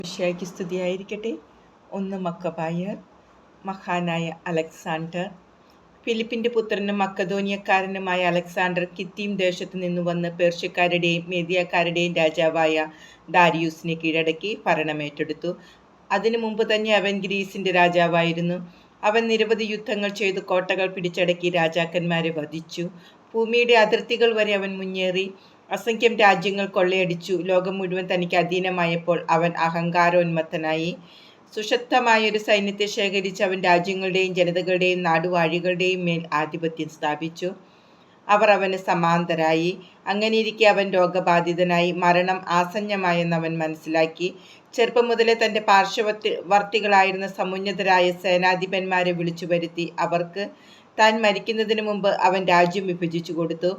മിശിഹായ്ക്ക് സ്തുതിയായിരിക്കട്ടെ. ഒന്ന് മക്കബായർ മഹാനായ അലക്സാണ്ടർ ഫിലിപ്പിന്റെ പുത്രനും മക്കധോനിയക്കാരനുമായ അലക്സാണ്ടർ കിത്തീം ദേശത്ത് നിന്ന് വന്ന് പേർഷ്യക്കാരുടെയും മേദിയക്കാരുടെയും രാജാവായ ദാരിയൂസിനെ കീഴടക്കി ഭരണമേറ്റെടുത്തു അതിനു മുമ്പ് തന്നെ അവൻ ഗ്രീസിന്റെ രാജാവായിരുന്നു. അവൻ നിരവധി യുദ്ധങ്ങൾ ചെയ്ത് കോട്ടകൾ പിടിച്ചടക്കി രാജാക്കന്മാരെ വധിച്ചു. ഭൂമിയുടെ അതിർത്തികൾ വരെ അവൻ മുന്നേറി. അസംഖ്യം രാജ്യങ്ങൾ കൊള്ളയടിച്ചു. ലോകം മുഴുവൻ തനിക്ക് അധീനമായപ്പോൾ അവൻ അഹങ്കാരോന്മത്തനായി. സുശക്തമായൊരു സൈന്യത്തെ ശേഖരിച്ച് അവൻ രാജ്യങ്ങളുടെയും ജനതകളുടെയും നാടുവാഴികളുടെയും മേൽ ആധിപത്യം സ്ഥാപിച്ചു. അവർ അവന് സമാന്തരായി. അങ്ങനെയിരിക്കെ അവൻ രോഗബാധിതനായി. മരണം ആസന്നമായെന്ന് അവൻ മനസ്സിലാക്കി. ചെറുപ്പം മുതലേ തന്റെ പാർശ്വവർത്തി വർത്തികളായിരുന്ന സമുന്നതരായ സേനാധിപന്മാരെ വിളിച്ചു വരുത്തി അവർക്ക് താൻ മരിക്കുന്നതിന് മുമ്പ് അവൻ രാജ്യം വിഭജിച്ചു കൊടുത്തു.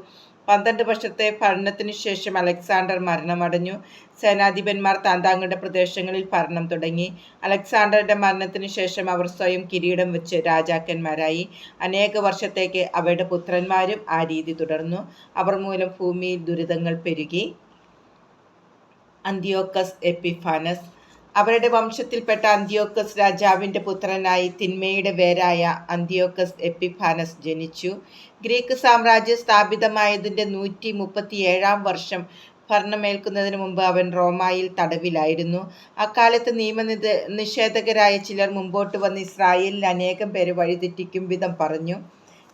പന്ത്രണ്ട് വർഷത്തെ ഭരണത്തിനു ശേഷം അലക്സാണ്ടർ മരണമടഞ്ഞു. സേനാധിപന്മാർ താന്താങ്ങളുടെ പ്രദേശങ്ങളിൽ ഭരണം തുടങ്ങി. അലക്സാണ്ടറുടെ മരണത്തിനു ശേഷം അവർ സ്വയം കിരീടം വെച്ച് രാജാക്കന്മാരായി. അനേക വർഷത്തേക്ക് അവരുടെ പുത്രന്മാരും ആ രീതി തുടർന്നു. അവർ മൂലം ഭൂമിയിൽ ദുരിതങ്ങൾ പെരുകി. അന്ത്യോക്കസ് എപ്പിഫാനസ് അവരുടെ വംശത്തിൽപ്പെട്ട അന്തിയോക്കസ് രാജാവിന്റെ പുത്രനായി തിന്മയുടെ വേരായ അന്തിയോക്കസ് എപ്പിഫാനസ് ജനിച്ചു. ഗ്രീക്ക് സാമ്രാജ്യം സ്ഥാപിതമായതിന്റെ നൂറ്റി മുപ്പത്തിയേഴാം വർഷം ഭരണമേൽക്കുന്നതിന് മുമ്പ് അവൻ റോമായിൽ തടവിലായിരുന്നു. അക്കാലത്ത് നിയമനിത നിഷേധകരായ ചിലർ മുമ്പോട്ട് വന്ന് ഇസ്രായേലിൽ അനേകം പേര് വഴിതെറ്റിക്കും വിധം പറഞ്ഞു.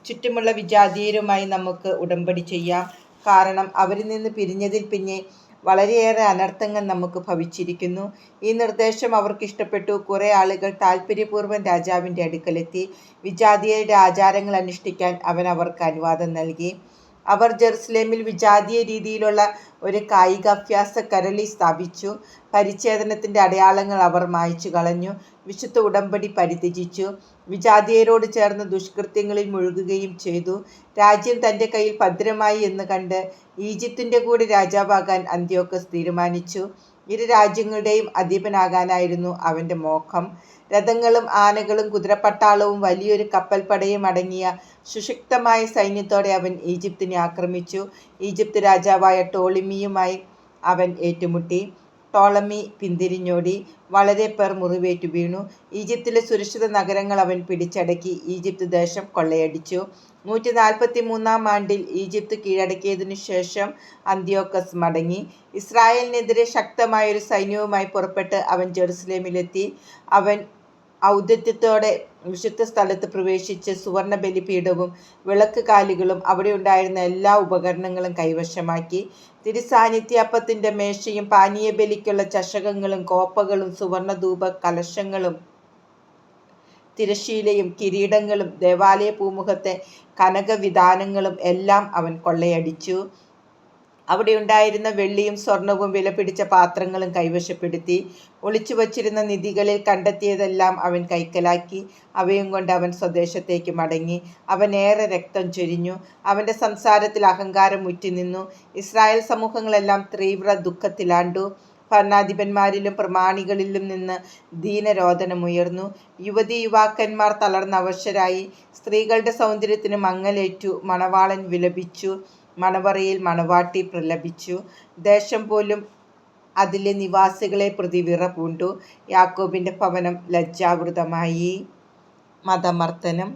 ചുറ്റുമുള്ള വിജാതീയരുമായി നമുക്ക് ഉടമ്പടി ചെയ്യാം. കാരണം അവരിൽ നിന്ന് പിരിഞ്ഞതിൽ പിന്നെ വളരെയേറെ അനർത്ഥങ്ങൾ നമുക്ക് ഭവിച്ചിരിക്കുന്നു. ഈ നിർദ്ദേശം അവർക്ക് ഇഷ്ടപ്പെട്ടു കുറേ ആളുകൾ താല്പര്യപൂർവം രാജാവിന്റെ അടുക്കലെത്തി. വിജാതീയരുടെ ആചാരങ്ങൾ അനുഷ്ഠിക്കാൻ അവൻ അവർക്ക് അനുവാദം നൽകി. അവർ ജെറുസലേമിൽ വിജാതീയ രീതിയിലുള്ള ഒരു കായികാഭ്യാസ കരളി സ്ഥാപിച്ചു. പരിച്ഛേദനത്തിന്റെ അടയാളങ്ങൾ അവർ മായ്ച്ചു കളഞ്ഞു. വിശുദ്ധ ഉടമ്പടി പരിത്യജിച്ചു. വിജാതീയരോട് ചേർന്ന് ദുഷ്കൃത്യങ്ങളിൽ മുഴുകുകയും ചെയ്തു. രാജ്യം തന്റെ കയ്യിൽ ഭദ്രമായി എന്ന് കണ്ട് ഈജിപ്തിന്റെ കൂടെ രാജാവാകാൻ അന്ത്യോക്കസ് തീരുമാനിച്ചു. ഇരു രാജ്യങ്ങളുടെയും അധിപനാകാനായിരുന്നു അവന്റെ മോഹം രഥങ്ങളും ആനകളും കുതിരപ്പട്ടാളവും വലിയൊരു കപ്പൽപ്പടയും അടങ്ങിയ സുശക്തമായ സൈന്യത്തോടെ അവൻ ഈജിപ്തിനെ ആക്രമിച്ചു. ഈജിപ്ത് രാജാവായ ടോളിമിയുമായി അവൻ ഏറ്റുമുട്ടി. ടോളമി പിന്തിരിഞ്ഞോടി. വളരെ പേർ മുറിവേറ്റു വീണു. ഈജിപ്തിലെ സുരക്ഷിത നഗരങ്ങൾ അവൻ പിടിച്ചടക്കി. ഈജിപ്ത് ദേശം കൊള്ളയടിച്ചു. നൂറ്റി നാൽപ്പത്തി മൂന്നാം ആണ്ടിൽ ഈജിപ്ത് കീഴടക്കിയതിനു ശേഷം അന്ത്യോക്കസ് മടങ്ങി. ഇസ്രായേലിനെതിരെ ശക്തമായൊരു സൈന്യവുമായി പുറപ്പെട്ട് അവൻ ജെറുസലേമിലെത്തി. അവൻ ഔദ്യത്യത്തോടെ വിശുദ്ധ സ്ഥലത്ത് പ്രവേശിച്ച് സുവർണ ബലിപീഠവും വിളക്ക് കാലികളും അവിടെ ഉണ്ടായിരുന്ന എല്ലാ ഉപകരണങ്ങളും കൈവശമാക്കി. തിരുസാന്നിധ്യപ്പത്തിന്റെ മേശയും പാനീയ ബലിക്കുള്ള ചഷകങ്ങളും കോപ്പകളും സുവർണ ധൂപ കലശങ്ങളും തിരശീലയും കിരീടങ്ങളും ദേവാലയ പൂമുഖത്തെ കനകവിധാനങ്ങളും എല്ലാം അവൻ കൊള്ളയടിച്ചു. അവിടെ ഉണ്ടായിരുന്ന വെള്ളിയും സ്വർണവും വിലപിടിച്ച പാത്രങ്ങളും കൈവശപ്പെടുത്തി ഒളിച്ചു വച്ചിരുന്ന നിധികളിൽ കണ്ടെത്തിയതെല്ലാം അവൻ കൈക്കലാക്കി. അവയും കൊണ്ട് അവൻ സ്വദേശത്തേക്ക് മടങ്ങി. അവൻ ഏറെ രക്തം ചൊരിഞ്ഞു. അവന്റെ സംസാരത്തിൽ അഹങ്കാരം മുറ്റിനിന്നു ഇസ്രായേൽ സമൂഹങ്ങളെല്ലാം തീവ്ര ദുഃഖത്തിലാണ്ടു. ഭരണാധിപന്മാരിലും പ്രമാണികളിലും നിന്ന് ദീനരോധനമുയർന്നു യുവതി യുവാക്കന്മാർ തളർന്ന അവശരായി. സ്ത്രീകളുടെ സൗന്ദര്യത്തിന് മങ്ങലേറ്റു മണവാളൻ വിലപിച്ചു. മണവറയിൽ മണവാട്ടി പ്രലപിച്ചു. ദേശം പോലും അതിലെ നിവാസികളെ പ്രതി വിറപൂണ്ടു യാക്കോബിന്റെ ഭവനം ലജ്ജാവൃതമായി. മതമർദ്ദനം.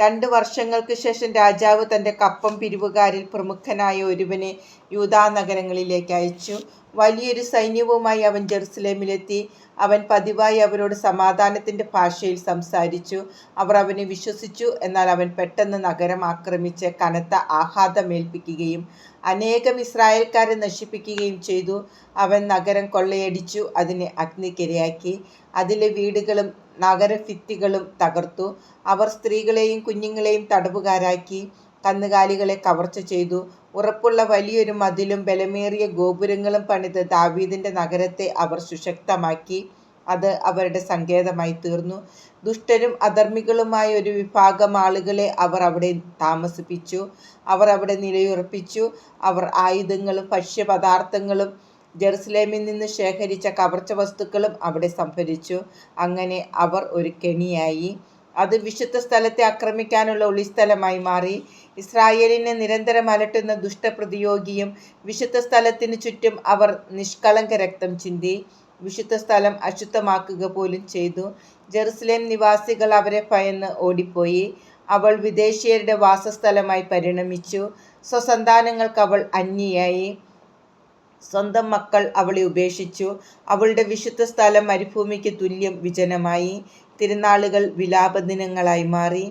രണ്ട് വർഷങ്ങൾക്ക് ശേഷം രാജാവ് തന്റെ കപ്പം പിരിവുകാരിൽ പ്രമുഖനായ ഒരുവനെ യൂതാ നഗരങ്ങളിലേക്ക് അയച്ചു. വലിയൊരു സൈന്യവുമായി അവൻ ജെറുസലേമിലെത്തി. അവൻ പതിവായി അവരോട് സമാധാനത്തിന്റെ ഭാഷയിൽ സംസാരിച്ചു. അവർ അവനെ വിശ്വസിച്ചു. എന്നാൽ അവൻ പെട്ടെന്ന് നഗരം ആക്രമിച്ച് കനത്ത ആഘാതമേൽപ്പിക്കുകയും അനേകം ഇസ്രായേൽക്കാരെ നശിപ്പിക്കുകയും ചെയ്തു. അവൻ നഗരം കൊള്ളയടിച്ചു. അതിനെ അഗ്നിക്കിരയാക്കി. അതിലെ വീടുകളും നഗരഭിത്തികളും തകർത്തു. അവർ സ്ത്രീകളെയും കുഞ്ഞുങ്ങളെയും തടവുകാരാക്കി. കന്നുകാലികളെ കവർച്ച ചെയ്തു. ഉറപ്പുള്ള വലിയൊരു മതിലും ബലമേറിയ ഗോപുരങ്ങളും പണിത് ദാവീദിന്റെ നഗരത്തെ അവർ സുശക്തമാക്കി. അത് അവരുടെ സങ്കേതമായി തീർന്നു. ദുഷ്ടരും അധർമ്മികളുമായ ഒരു വിഭാഗം ആളുകളെ അവർ അവിടെ താമസിപ്പിച്ചു. അവർ അവിടെ നിലയുറപ്പിച്ചു. അവർ ആയുധങ്ങളും ഭക്ഷ്യപദാർത്ഥങ്ങളും ജെറുസലേമിൽ നിന്ന് ശേഖരിച്ച കവർച്ച വസ്തുക്കളും അവിടെ സംഭരിച്ചു. അങ്ങനെ അവർ ഒരു കെണിയായി. അത് വിശുദ്ധ സ്ഥലത്തെ ആക്രമിക്കാനുള്ള ഒളിസ്ഥലമായി മാറി. ഇസ്രായേലിനെ നിരന്തരം അലട്ടുന്ന ദുഷ്ടപ്രതിയോഗിയും വിശുദ്ധ സ്ഥലത്തിന് ചുറ്റും അവർ നിഷ്കളങ്ക രക്തം ചിന്തി. വിശുദ്ധ സ്ഥലം അശുദ്ധമാക്കുക പോലും ചെയ്തു. ജെറുസലേം നിവാസികൾ അവരെ ഭയന്ന് ഓടിപ്പോയി. അവൾ വിദേശീയരുടെ വാസസ്ഥലമായി പരിണമിച്ചു. സ്വസന്താനങ്ങൾക്ക് അവൾ അന്യയായി. സ്വന്തം മക്കൾ അവളെ ഉപേക്ഷിച്ചു. അവളുടെ വിശുദ്ധ സ്ഥലം മരുഭൂമിക്ക് തുല്യം വിജനമായി. തിരുനാളുകൾ വിലാപദിനങ്ങളായി മാറി.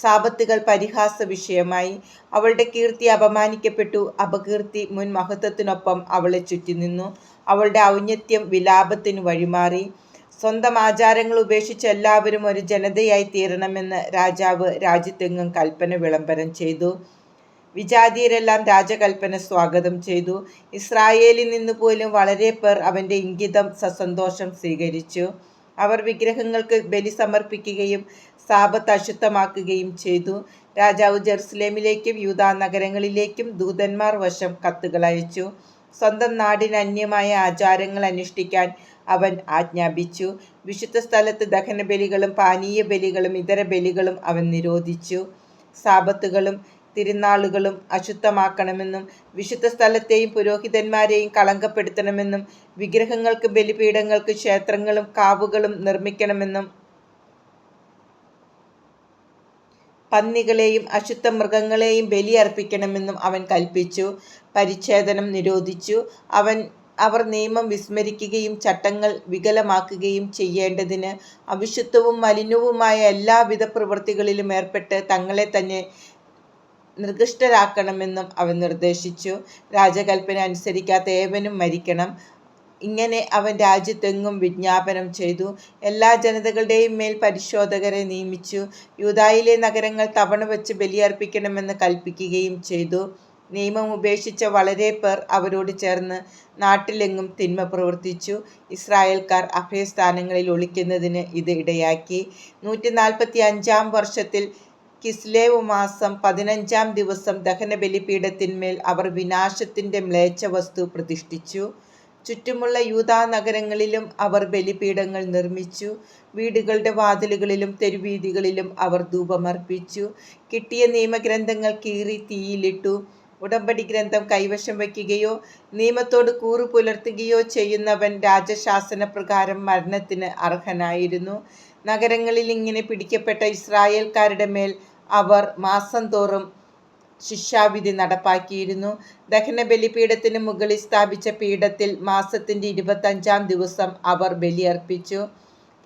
സാപത്തുകൾ പരിഹാസ വിഷയമായി അവളുടെ കീർത്തി അപമാനിക്കപ്പെട്ടു. അപകീർത്തി മുൻ മഹത്വത്തിനൊപ്പം അവളെ ചുറ്റി നിന്നു അവളുടെ ഔന്നത്യം വിലാപത്തിന് വഴിമാറി. സ്വന്തം ആചാരങ്ങൾ ഉപേക്ഷിച്ച് എല്ലാവരും ഒരു ജനതയായി തീരണമെന്ന് രാജാവ് രാജ്യത്തെങ്ങും കൽപ്പന വിളംബരം ചെയ്തു. വിജാതീയരെല്ലാം രാജകൽപ്പന സ്വാഗതം ചെയ്തു. ഇസ്രായേലിൽ നിന്ന് പോലും വളരെ പേർ അവന്റെ ഇംഗിതം സസന്തോഷം സ്വീകരിച്ചു. അവർ വിഗ്രഹങ്ങൾക്ക് ബലി സമർപ്പിക്കുകയും സാപത്ത് അശുദ്ധമാക്കുകയും ചെയ്തു. രാജാവ് ജെറുസലേമിലേക്കും യൂതാ നഗരങ്ങളിലേക്കും ദൂതന്മാർ വശം കത്തുകൾ അയച്ചു. സ്വന്തം നാടിന് അന്യമായ ആചാരങ്ങൾ അനുഷ്ഠിക്കാൻ അവൻ ആജ്ഞാപിച്ചു. വിശുദ്ധ സ്ഥലത്ത് ദഹനബലികളും പാനീയ ബലികളും ഇതര ബലികളും അവൻ നിരോധിച്ചു. സാപത്തുകളും തിരുനാളുകളും അശുദ്ധമാക്കണമെന്നും വിശുദ്ധ സ്ഥലത്തെയും പുരോഹിതന്മാരെയും കളങ്കപ്പെടുത്തണമെന്നും വിഗ്രഹങ്ങൾക്ക് ബലിപീഠങ്ങൾക്ക് ക്ഷേത്രങ്ങളും കാവുകളും നിർമ്മിക്കണമെന്നും പന്നികളെയും അശുദ്ധ മൃഗങ്ങളെയും ബലിയർപ്പിക്കണമെന്നും അവൻ കൽപ്പിച്ചു പരിച്ഛേദനം നിരോധിച്ചു. അവൻ അവർ നിയമം വിസ്മരിക്കുകയും ചട്ടങ്ങൾ വികലമാക്കുകയും ചെയ്യേണ്ടതിന് അവിശുദ്ധവും മലിനവുമായ എല്ലാവിധ പ്രവൃത്തികളിലും ഏർപ്പെട്ട് തങ്ങളെ തന്നെ നിർദിഷ്ടരാക്കണമെന്നും അവൻ നിർദ്ദേശിച്ചു. രാജകൽപ്പന അനുസരിക്കാത്ത ഏവനും മരിക്കണം. ഇങ്ങനെ അവൻ രാജ്യത്തെങ്ങും വിജ്ഞാപനം ചെയ്തു. എല്ലാ ജനതകളുടെയും മേൽ പരിശോധകരെ നിയമിച്ചു. യൂതായിലെ നഗരങ്ങൾ തവണ വെച്ച് ബലിയർപ്പിക്കണമെന്ന് കൽപ്പിക്കുകയും ചെയ്തു. നിയമം ഉപേക്ഷിച്ച വളരെ പേർ അവരോട് ചേർന്ന് നാട്ടിലെങ്ങും തിന്മ പ്രവർത്തിച്ചു. ഇസ്രായേൽക്കാർ അഭയസ്ഥാനങ്ങളിൽ ഒളിക്കുന്നതിന് ഇത് ഇടയാക്കി. നൂറ്റി നാൽപ്പത്തി അഞ്ചാം വർഷത്തിൽ കിസ്ലേവ് മാസം പതിനഞ്ചാം ദിവസം ദഹനബലിപീഠത്തിന്മേൽ അവർ വിനാശത്തിന്റെ മ്ലേച്ച വസ്തു പ്രതിഷ്ഠിച്ചു. ചുറ്റുമുള്ള യൂതാ നഗരങ്ങളിലും അവർ ബലിപീഠങ്ങൾ നിർമ്മിച്ചു. വീടുകളുടെ വാതിലുകളിലും തെരുവീതികളിലും അവർ ധൂപമർപ്പിച്ചു. കിട്ടിയ നിയമഗ്രന്ഥങ്ങൾ കീറി തീയിലിട്ടു. ഉടമ്പടി ഗ്രന്ഥം കൈവശം വയ്ക്കുകയോ നിയമത്തോട് കൂറു പുലർത്തുകയോ ചെയ്യുന്നവൻ രാജശാസന പ്രകാരം മരണത്തിന് അർഹനായിരുന്നു. നഗരങ്ങളിൽ ഇങ്ങനെ പിടിക്കപ്പെട്ട ഇസ്രായേൽക്കാരുടെ മേൽ അവർ മാസം തോറും ശിക്ഷാവിധി നടപ്പാക്കിയിരുന്നു. ദഹന ബലിപീഠത്തിന് മുകളിൽ സ്ഥാപിച്ച പീഠത്തിൽ മാസത്തിന്റെ ഇരുപത്തഞ്ചാം ദിവസം അവർ ബലിയർപ്പിച്ചു.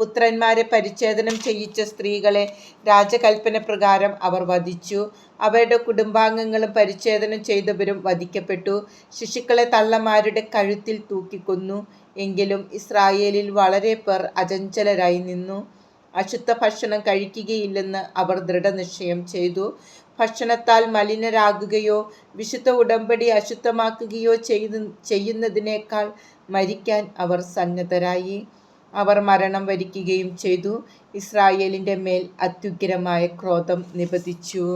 പുത്രന്മാരെ പരിച്ഛേദനം ചെയ്യിച്ച സ്ത്രീകളെ രാജകൽപ്പന പ്രകാരം അവർ വധിച്ചു. അവരുടെ കുടുംബാംഗങ്ങളും പരിച്ഛേദനം ചെയ്തവരും വധിക്കപ്പെട്ടു. ശിശുക്കളെ തള്ളമാരുടെ കഴുത്തിൽ തൂക്കിക്കൊന്നു. എങ്കിലും ഇസ്രായേലിൽ വളരെ പേർ അചഞ്ചലരായി നിന്നു. അശുദ്ധ ഭക്ഷണം കഴിക്കുകയില്ലെന്ന് അവർ ദൃഢനിശ്ചയം ചെയ്തു. ഭക്ഷണത്താൽ മലിനരാകുകയോ വിശുദ്ധ ഉടമ്പടി അശുദ്ധമാക്കുകയോ ചെയ്തു ചെയ്യുന്നതിനേക്കാൾ മരിക്കാൻ അവർ സന്നദ്ധരായി. അവർ മരണം വരിക്കുകയും ചെയ്തു. ഇസ്രായേലിന്റെ മേൽ അത്യുഗ്രമായ ക്രോധം നിപതിച്ചു.